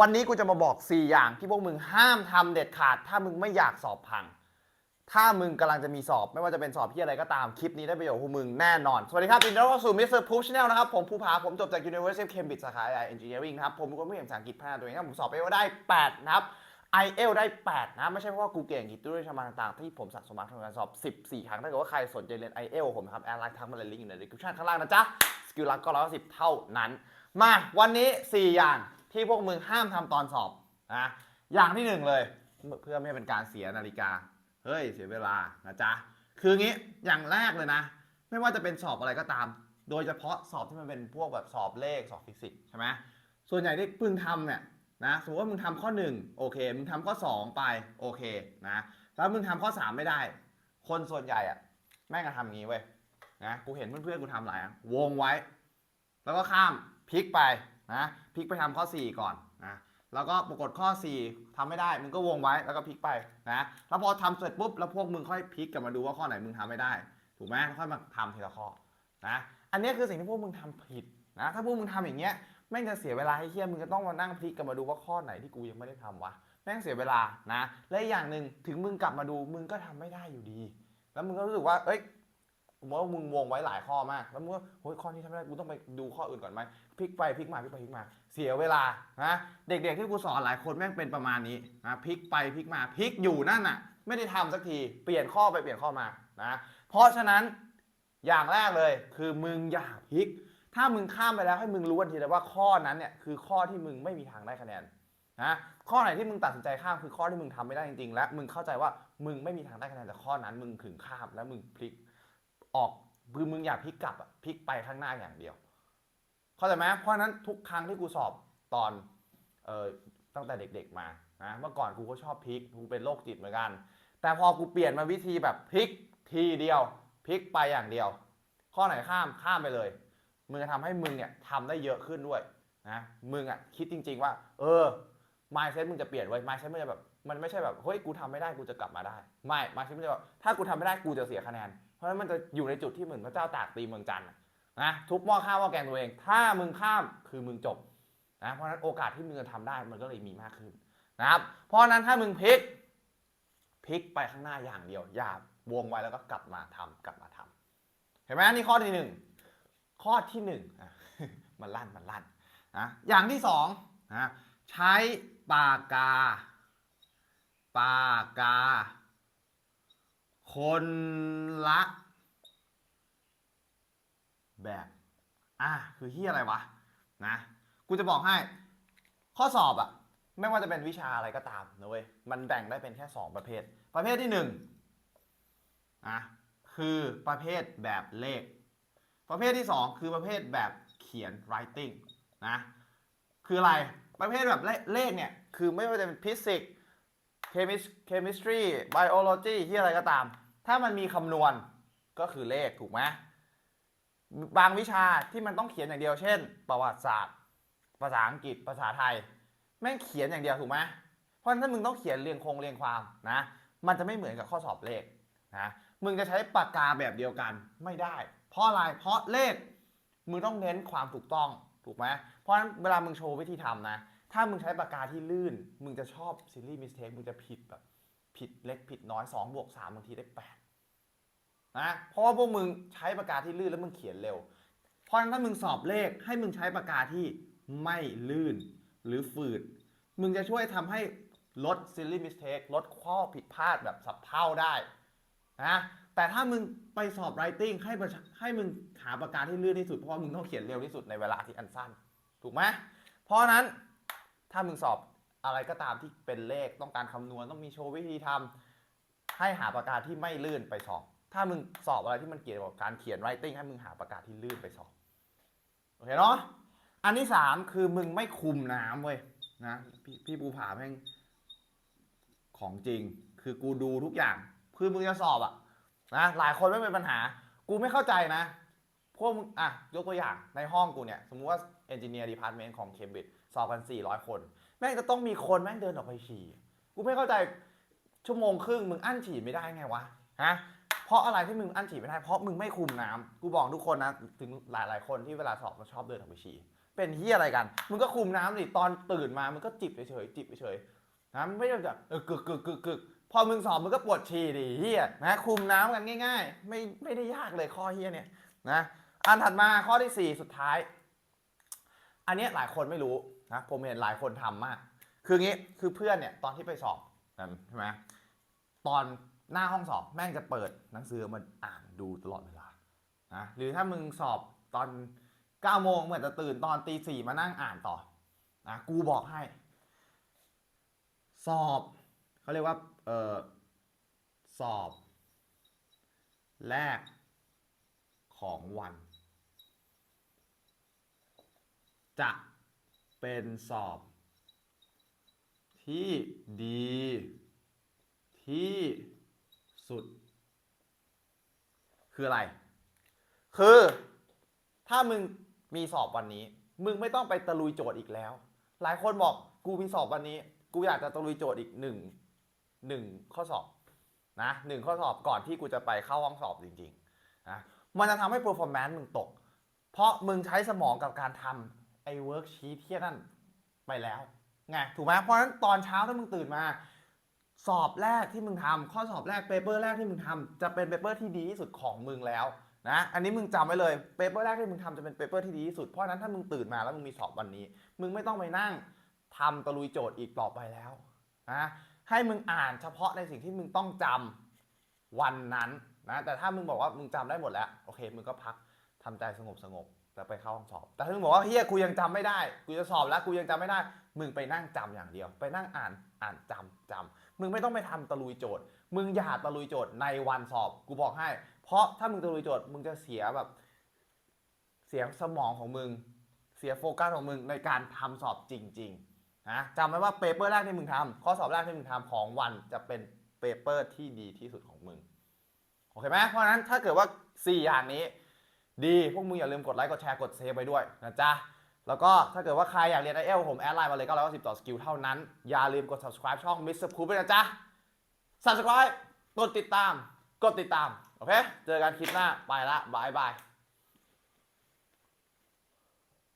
วันนี้กูจะมาบอก 4 อย่างที่พวกมึงห้ามทำเด็ดขาด ถ้ามึงไม่อยากสอบพัง ถ้ามึงกำลังจะมีสอบไม่ว่าจะเป็นสอบที่อะไรก็ตามคลิปนี้ได้ประโยชน์พวกมึงแน่นอน สวัสดีครับยินดีต้อนรับสู่ Mr. Poop Channel นะครับผมภูผาผมจบจาก University of Cambridge สาขา AI Engineering นะครับผมเป็นคนไม่เก่งภาษาอังกฤษพัฒนาตัวเองครับผมสอบไปว่าได้ 8 นะครับ IELTS ได้ 8 นะ ไม่ใช่เพราะว่ากูเก่งอังกฤษด้วยชมาต่างๆ ที่ผมสะสมมาทำการสอบ 14 ครั้งถ้าเกิดว่าใครสนใจเรียน IELTS ผมครับแอดไลน์ทักมาเลยลิงก์อยู่ใน description ข้างล่างนะจ๊ะสกิลลับก็ร้อยสิบเท่านั้น มาวันนี้ 4 อย่าง ที่พวกมึงห้ามทำตอนสอบนะอย่างที่หนึ่งเลย เพื่อไม่ให้เป็นการเสียนาฬิกา เฮ้ยเสียเวลานะจ๊ะคืองี้อย่างแรกเลยนะ ไม่ว่าจะเป็นสอบอะไรก็ตาม โดยเฉพาะสอบที่มันเป็นพวกแบบสอบเลขสอบฟิสิกส์ใช่ไหมส่วนใหญ่ที่พึงทำเนี่ยนะสมมติว่ามึงทำข้อ 1 โอเค มึงทำข้อ 2 ไปโอเคนะแล้วมึงทำข้อ 3 ไม่ได้ คนส่วนใหญ่อะแม่งจะทำงี้เว้ยนะกูเห็นเพื่อนๆกูทำหลายอันวงไว้ แล้วก็ข้ามพลิกไป นะพลิกไปทำข้อ 4 ก่อนนะแล้วก็ปรากฏข้อ 4ทำไม่ได้มึงก็วงไว้แล้วก็พลิกไปนะแล้วพอทำเสร็จปุ๊บแล้วพวกมึงค่อยพลิกกลับมาดูว่าข้อไหนมึงทำไม่ได้ถูกไหมค่อยมาทำทีละข้อนะอันนี้คือสิ่งที่พวกมึงทำผิดนะถ้าพวกมึงทำอย่างเงี้ยแม่งจะเสียเวลาให้เที่ยมึงจะต้องมานั่งพลิกกลับมาดูว่าข้อไหนที่กูยังไม่ได้ทำวะแม่งเสียเวลานะและอีกอย่างหนึ่งถึงมึงกลับมาดูมึงก็ทำไม่ได้อยู่ดี แล้วมึงก็รู้สึกว่าเอ้ย ผมว่ามึงวงไว้หลายข้อมาก แล้วมึงก็โอ้ยข้อนี้ทำไม่ได้กูต้องไปดูข้ออื่นก่อนไหมพลิกไปพลิกมาพลิกไปพลิกมา เสียเวลานะเด็กๆที่กูสอนหลายคนแม่งเป็นประมาณนี้นะพลิกไปพลิกมาพลิกอยู่นั่นน่ะ ไม่ได้ทำสักทีเปลี่ยนข้อไปเปลี่ยนข้อมานะเพราะฉะนั้นอย่างแรกเลยคือมึงอย่าพลิก ถ้ามึงข้ามไปแล้วให้มึงรู้ทันทีเลยว่าข้อนั้นเนี่ยคือข้อที่มึงไม่มีทางได้คะแนนนะข้อไหนที่มึงตัดสินใจข้ามคือข้อที่มึงทำไม่ได้จริงๆ และมึงเข้าใจว่ามึงไม่มีทางได้คะแนนจากข้อนั้น มึงถึงข้ามแล้วมึงพลิก ออกคือมึงอย่าพลิกกลับอะพลิกไปข้างหน้าอย่างเดียว เข้าใจไหมเพราะนั้นทุกครั้งที่กูสอบตอนเอ่อตั้งแต่เด็กๆมานะเมื่อก่อนกูก็ชอบพลิกกูเป็นโรคจิตเหมือนกัน แต่พอกูเปลี่ยนมาวิธีแบบพลิกทีเดียวพลิกไปอย่างเดียว ข้อไหนข้ามข้ามไปเลยมึงจะทำให้มึงเนี่ยทำได้เยอะขึ้นด้วยนะมึงอะคิดจริง ๆ ว่า เออ mindset มึงจะเปลี่ยนไว้ mindset มันจะแบบมันไม่ใช่แบบเฮ้ยกูทำไม่ได้กูจะกลับมาได้ ไม่ mindset มันจะแบบถ้ากูทำไม่ได้กูจะเสียคะแนน เพราะฉะนั้นมันจะอยู่ในจุดที่เหมือนพระเจ้าตากตีเมืองจันทร์นะทุบหม้อข้าวหม้อแกงตัวเอง ถ้ามึงข้ามคือมึงจบนะเพราะฉะนั้นโอกาสที่มึงจะทำได้มันก็เลยมีมากขึ้นนะครับ เพราะฉะนั้นถ้ามึงพลิกพลิกไปข้างหน้าอย่างเดียวอย่าวงไว้แล้วก็กลับมาทำกลับมาทำเห็นไหมนี่ข้อที่หนึ่งข้อที่หนึ่งมันลั่นมันลั่นนะอย่างที่สองนะใช้ปากกา ปากกา คนละแบบ อะคือที่อะไรวะ นะ กูจะบอกให้ ข้อสอบอะไม่ว่าจะเป็นวิชาอะไรก็ตามนะเว้ย มันแบ่งได้เป็นแค่ 2 ประเภท ประเภทที่1อะคือประเภทแบบเลข ประเภทที่ 2 คือประเภทแบบเขียน writing นะ คืออะไร ประเภทแบบเลเลขเนี่ย คือไม่ว่าจะเป็นฟิสิกส์ chemistry biology ที่อะไรก็ตาม ถ้ามันมีคำนวณก็คือเลขถูกไหมบางวิชาที่มันต้องเขียนอย่างเดียวเช่น ประวัติศาสตร์ ภาษาอังกฤษภาษาไทย แม่งเขียนอย่างเดียวถูกไหมเพราะฉะนั้นถ้ามึงต้องเขียนเรียงคงเรียงความนะ มันจะไม่เหมือนกับข้อสอบเลขนะมึงจะใช้ปากกาแบบเดียวกันไม่ได้ เพราะอะไรเพราะเลขมึงต้องเน้นความถูกต้องถูกไหมเพราะฉะนั้นเวลามึงโชว์วิธีทำนะ ถ้ามึงใช้ปากกาที่ลื่น มึงจะชอบซิลลี่มิสเทคมึงจะผิดแบบ ผิดเล็กผิดน้อย2บวก3บางทีได้8นะเพราะว่าพวกมึงใช้ปากกาที่ลื่นแล้วมึงเขียนเร็ว เพราะฉะนั้นถ้ามึงสอบเลขให้มึงใช้ปากกาที่ไม่ลื่นหรือฝืด มึงจะช่วยทำให้ลด silly mistake ลดข้อผิดพลาดแบบสับเท่าได้นะแต่ถ้ามึงไปสอบ writing ให้ให้มึงหาปากกาที่ลื่นที่สุดเพราะว่ามึงต้องเขียนเร็วที่สุดในเวลาที่อันสั้น ถูกไหมเพราะนั้น ถ้ามึงสอบอะไรก็ตามที่เป็นเลขต้องการคำนวณต้องมีโชว์วิธีทำให้หาปากกาที่ไม่ลื่นไปสอบ ถ้ามึงสอบอะไรที่มันเกี่ยวกับการเขียน writing ให้มึงหาปากกาที่ลื่นไปสอบโอเคเนาะอันที่สามคือมึงไม่คุมน้ำเว้ยนะพี่พี่ปูผาแม่งของจริง คือกูดูทุกอย่างคือมึงจะสอบอะนะหลายคนไม่เป็นปัญหา กูไม่เข้าใจนะพวกมึงอะยกตัวอย่างในห้องกูเนี่ย สมมุติว่า Engineer Department ของ Cambridge สอบกัน 400 คน แม่งจะต้องมีคนแม่งเดินออกไปฉี่ กูไม่เข้าใจชั่วโมงครึ่งมึงอั้นฉี่ไม่ได้ไงวะ ฮะ เพราะอะไรที่มึงอั้นฉี่ไม่ได้ เพราะมึงไม่คุมน้ำกูบอกทุกคนนะ ถึงหลาย ๆ คนที่เวลาสอบมันชอบเดินออกไปฉี่ เป็นเฮียอะไรกัน มึงก็คุมน้ำดิตอนตื่นมา มึงก็จิบเฉยๆ จิบเฉยๆ นะไม่ได้แบบเออกึกกึกกึกกึกพอมึงสอบมึงก็ปวดฉี่ดิเฮียนะ คุมน้ำกันง่าย ๆ ไม่ไม่ได้ยากเลยข้อเฮียเนี่ยนะ อันถัดมาข้อที่สี่สุดท้าย อันเนี้ยหลายคนไม่รู้ นะผมเห็นหลายคนทำมาก คืองี้คือเพื่อนเนี่ยตอนที่ไปสอบใช่ไหมตอนหน้าห้องสอบแม่งจะเปิดหนังสือมาอ่านดูตลอดเวลานะหรือถ้ามึงสอบตอน9โมงเหมือนจะตื่นตอนตีสี่มานั่งอ่านต่อนะกูบอกให้ สอบเขาเรียกว่าเออสอบ แรกของวัน จะ เป็นสอบ ที่ดี ที่สุด คืออะไร คือ ถ้ามึงมีสอบวันนี้ มึงไม่ต้องไปตะลุยโจทย์อีกแล้ว หลายคนบอกกูมีสอบวันนี้ กูอยากจะตะลุยโจทย์อีกหนึ่งหนึ่งข้อสอบนะหนึ่งข้อสอบก่อนที่กูจะไปเข้าห้องสอบจริงๆนะมันจะทำให้ performance มึงตก เพราะมึงใช้สมองกับการทำ ไอ้ worksheet ที่นั่นไปแล้วไงถูกไหมเพราะฉะนั้นตอนเช้าถ้ามึงตื่นมา สอบแรกที่มึงทำข้อสอบแรกเปเปอร์แรกที่มึงทำจะเป็นเปเปอร์ที่ดีที่สุดของมึงแล้วนะอันนี้มึงจำไว้เลยเปเปอร์แรกที่มึงทำจะเป็นเปเปอร์ที่ดีที่สุดเพราะฉะนั้นถ้ามึงตื่นมาแล้วมึงมีสอบวันนี้ มึงไม่ต้องไปนั่งทำตะลุยโจทย์อีกต่อไปแล้วนะให้มึงอ่านเฉพาะในสิ่งที่มึงต้องจำวันนั้นนะแต่ถ้ามึงบอกว่ามึงจำได้หมดแล้วโอเคมึงก็พักทำใจสงบสงบ แล้วไปเข้าห้องสอบ แต่ถ้ามึงบอกว่าเฮียกูยังจำไม่ได้ กูจะสอบแล้วกูยังจำไม่ได้ มึงไปนั่งจำอย่างเดียว ไปนั่งอ่านอ่านจำจำมึงไม่ต้องไปทำตะลุยโจทย์ มึงอย่าตะลุยโจทย์ในวันสอบ กูบอกให้ เพราะถ้ามึงตะลุยโจทย์ มึงจะเสียแบบ เสียสมองของมึง เสียโฟกัสของมึงในการทำสอบจริงๆนะจำไว้ว่าเปเปอร์แรกที่มึงทำข้อสอบแรกที่มึงทำของวันจะเป็นเปเปอร์ที่ดีที่สุดของมึง โอเคไหมเพราะฉะนั้นถ้าเกิดว่า 4 อย่างนี้ ดีพวกมึงอย่าลืมกดไลค์กดแชร์กดเซฟไปด้วยนะจ๊ะแล้วก็ถ้าเกิดว่าใครอยากเรียนไอเอลผมแอดไลน์มาเลยก็ร้อยสิบต่อสกิลเท่านั้น อย่าลืมกด subscribe ช่อง Mr. Poop ด้วยนะจ๊ะ subscribe กดติดตาม กดติดตาม โอเค เจอกันคลิปหน้า ไปละบายบาย